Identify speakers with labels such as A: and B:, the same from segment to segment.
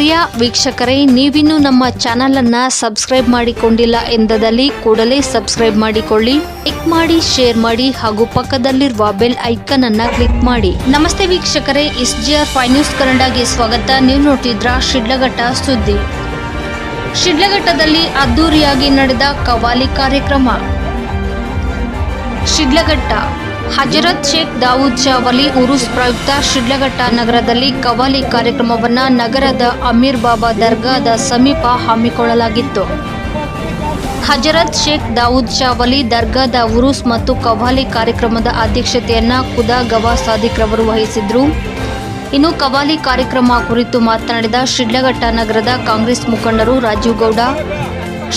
A: ಪ್ರಿಯ ವೀಕ್ಷಕರೇ, ನೀವಿನ್ನೂ ನಮ್ಮ ಚಾನೆಲ್ ಅನ್ನ ಸಬ್ಸ್ಕ್ರೈಬ್ ಮಾಡಿಕೊಂಡಿಲ್ಲ ಎಂದದಲ್ಲಿ ಕೂಡಲೇ ಸಬ್ಸ್ಕ್ರೈಬ್ ಮಾಡಿಕೊಳ್ಳಿ ಕ್ಲಿಕ್ ಮಾಡಿ, ಶೇರ್ ಮಾಡಿ ಹಾಗೂ ಪಕ್ಕದಲ್ಲಿರುವ ಬೆಲ್ ಐಕನ್ ಅನ್ನ ಕ್ಲಿಕ್ ಮಾಡಿ. ನಮಸ್ತೆ ವೀಕ್ಷಕರೇ S G R five news ಕನ್ನಡಗೆ ಸ್ವಾಗತ. ನೀವು ನೋಡ್ತಿದ್ರ ಶಿಡ್ಲಘಟ್ಟ ಸುದ್ದಿ. ಶಿಡ್ಲಘಟ್ಟದಲ್ಲಿ ಅದ್ದೂರಿಯಾಗಿ ನಡೆದ ಕವಾಲಿ ಕಾರ್ಯಕ್ರಮ. ಶಿಡ್ಲಘಟ್ಟ ಹಜರತ್ ಶೇಖ್ ದಾವೂದ್ ಜಾವಲಿ ಉರುಸ್ ಪ್ರಯುಕ್ತ ಶಿಡ್ಲಘಟ್ಟ ನಗರದಲ್ಲಿ ಕವಾಲಿ ಕಾರ್ಯಕ್ರಮವನ್ನು ನಗರದ ಅಮೀರ್ ಬಾಬಾ ದರ್ಗಾದ ಸಮೀಪ ಹಮ್ಮಿಕೊಳ್ಳಲಾಗಿತ್ತು. ಹಜರತ್ ಶೇಖ್ ದಾವೂದ್ ಶಾವಲಿ ದರ್ಗಾದ ಉರುಸ್ ಮತ್ತು ಕವಾಲಿ ಕಾರ್ಯಕ್ರಮದ ಅಧ್ಯಕ್ಷತೆಯನ್ನು ಖುದಾ ಗವಾ ಸಾದಿಕ್ ರವರು ವಹಿಸಿದ್ರು. ಇನ್ನು ಕವಾಲಿ ಕಾರ್ಯಕ್ರಮ ಕುರಿತು ಮಾತನಾಡಿದ ಶಿಡ್ಲಘಟ್ಟ ನಗರದ ಕಾಂಗ್ರೆಸ್ ಮುಖಂಡರು ರಾಜೀವ್ ಗೌಡ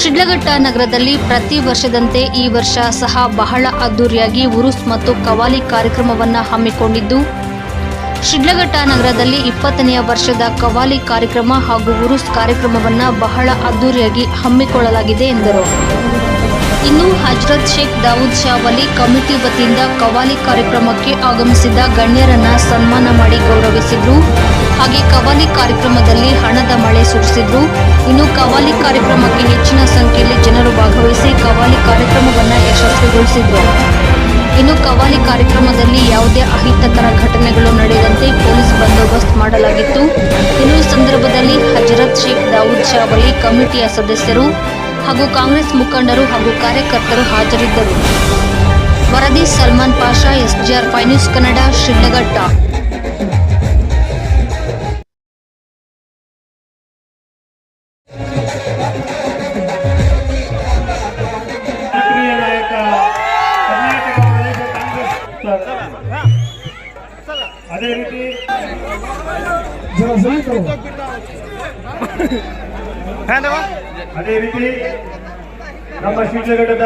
A: ಶಿಡ್ಲಘಟ್ಟ ನಗರದಲ್ಲಿ ಪ್ರತಿ ವರ್ಷದಂತೆ ಈ ವರ್ಷ ಸಹ ಬಹಳ ಅದ್ದೂರಿಯಾಗಿ ಉರುಸ್ ಮತ್ತು ಕವಾಲಿ ಕಾರ್ಯಕ್ರಮವನ್ನು ಹಮ್ಮಿಕೊಂಡಿದ್ದು, ಶಿಡ್ಲಘಟ್ಟ ನಗರದಲ್ಲಿ ಇಪ್ಪತ್ತನೆಯ ವರ್ಷದ ಕವಾಲಿ ಕಾರ್ಯಕ್ರಮ ಹಾಗೂ ಉರುಸ್ ಕಾರ್ಯಕ್ರಮವನ್ನು ಬಹಳ ಅದ್ದೂರಿಯಾಗಿ ಹಮ್ಮಿಕೊಳ್ಳಲಾಗಿದೆ ಎಂದರು. ಇನ್ನು ಹಜರತ್ ಶೇಖ್ ದಾವೂದ್ ಶಾ ವಲಿ ಕಮಿಟಿ ವತಿಯಿಂದ ಕವಾಲಿ ಕಾರ್ಯಕ್ರಮಕ್ಕೆ ಆಗಮಿಸಿದ ಗಣ್ಯರನ್ನ ಸನ್ಮಾನ ಮಾಡಿ ಗೌರವಿಸಿದ್ರು. ಹಾಗೆ ಕವಾಲಿ ಕಾರ್ಯಕ್ರಮದಲ್ಲಿ ಹಣದ ಮಳೆ ಸುರಿಸಿದ್ರು. ಇನ್ನು ಕವಾಲಿ ಕಾರ್ಯಕ್ರಮಕ್ಕೆ ಭಾಗವಹಿಸಿ ಕವಾಲಿ ಕಾರ್ಯಕ್ರಮವನ್ನು ಯಶಸ್ವಿಗೊಳಿಸಿದ್ರು. ಇನ್ನು ಕವಾಲಿ ಕಾರ್ಯಕ್ರಮದಲ್ಲಿ ಯಾವುದೇ ಅಹಿತಕರ ಘಟನೆಗಳು ನಡೆಯದಂತೆ ಪೊಲೀಸ್ ಬಂದೋಬಸ್ತ್ ಮಾಡಲಾಗಿತ್ತು. ಇನ್ನು ಸಂದರ್ಭದಲ್ಲಿ ಹಜರತ್ ಶೇಖ್ ದಾವೂದ್ ಶಾ ವಲಿ ಕಮಿಟಿಯ ಸದಸ್ಯರು ಹಾಗೂ ಕಾಂಗ್ರೆಸ್ ಮುಖಂಡರು ಹಾಗೂ ಕಾರ್ಯಕರ್ತರು ಹಾಜರಿದ್ದರು. ವರದಿ Salman Pasha, SGR five news news Kannada Shidlaghatta
B: ಅದೇ ರೀತಿ ಅದೇ ರೀತಿ ನಮ್ಮ
C: ಶಿವಜಗಡದ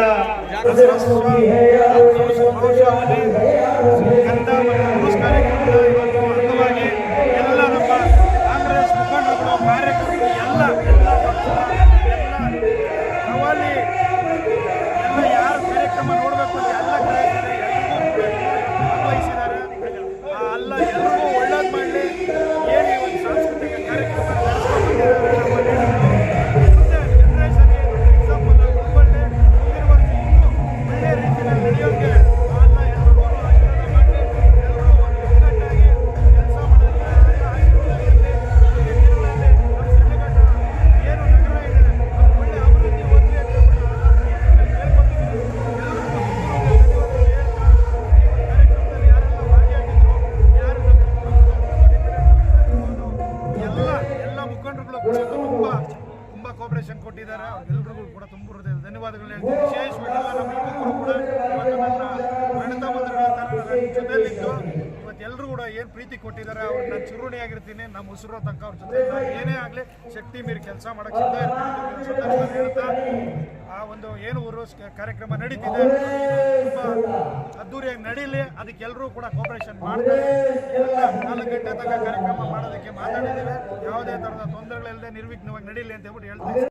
C: ಎಲ್ಲ ನಮ್ಮ ಕಾಂಗ್ರೆಸ್ ಮುಖಂಡರು ಕಾರ್ಯಕರ್ತರು ಎಲ್ಲ ತುಂಬ ಕೋಪರೇಷನ್ ಕೊಟ್ಟಿದ್ದಾರೆ. ಎಲ್ರಿಗೂ ಕೂಡ ತುಂಬ ಹೃದಯದ ಧನ್ಯವಾದಗಳು ಹೇಳ್ತೀನಿ. ವಿಶೇಷವಾಗಿ ನಮ್ಮ ಯುವಕರು ಕೂಡ ಇವತ್ತು ನನ್ನ ನನ್ನ ಜೊತೆಯಲ್ಲಿದ್ದು, ಇವತ್ತು ಎಲ್ಲರೂ ಕೂಡ ಏನು ಪ್ರೀತಿ ಕೊಟ್ಟಿದ್ದಾರೆ, ಅವ್ರು ನಾನು ಚಿರುಣಿಯಾಗಿರ್ತೀನಿ ನಮ್ಮ ಉಸಿರೋ ತನಕ ಅವ್ರ ಜೊತೆ ಏನೇ ಆಗಲಿ, ಶಕ್ತಿ ಮೀರಿ ಕೆಲಸ ಮಾಡೋಕ್ಕೆ ಸಿದ್ಧ ಇರ್ತೀನಿ. ಒಂದು ಏನು ಊರು ಕಾರ್ಯಕ್ರಮ ನಡೀತಿದೆ. ತುಂಬ ಅದ್ದೂರಿಯಾಗಿ ನಡೀಲಿ. ಅದಕ್ಕೆ ಎಲ್ಲರೂ ಕೂಡ ಕೋಪರೇಷನ್ ಮಾಡ್ತಾರೆ. ನಾಲ್ಕು ಗಂಟೆ ತನಕ ಕಾರ್ಯಕ್ರಮ ಮಾಡೋದಕ್ಕೆ ಮಾತಾಡಿದ್ದೇವೆ. ಯಾವುದೇ ತರಹದ ತೊಂದರೆಗಳಿಲ್ಲದೆ ನಿರ್ವಿಘ್ನವಾಗಿ ನಡೀಲಿ ಅಂತ ಹೇಳ್ಬಿಟ್ಟು ಹೇಳ್ತೀನಿ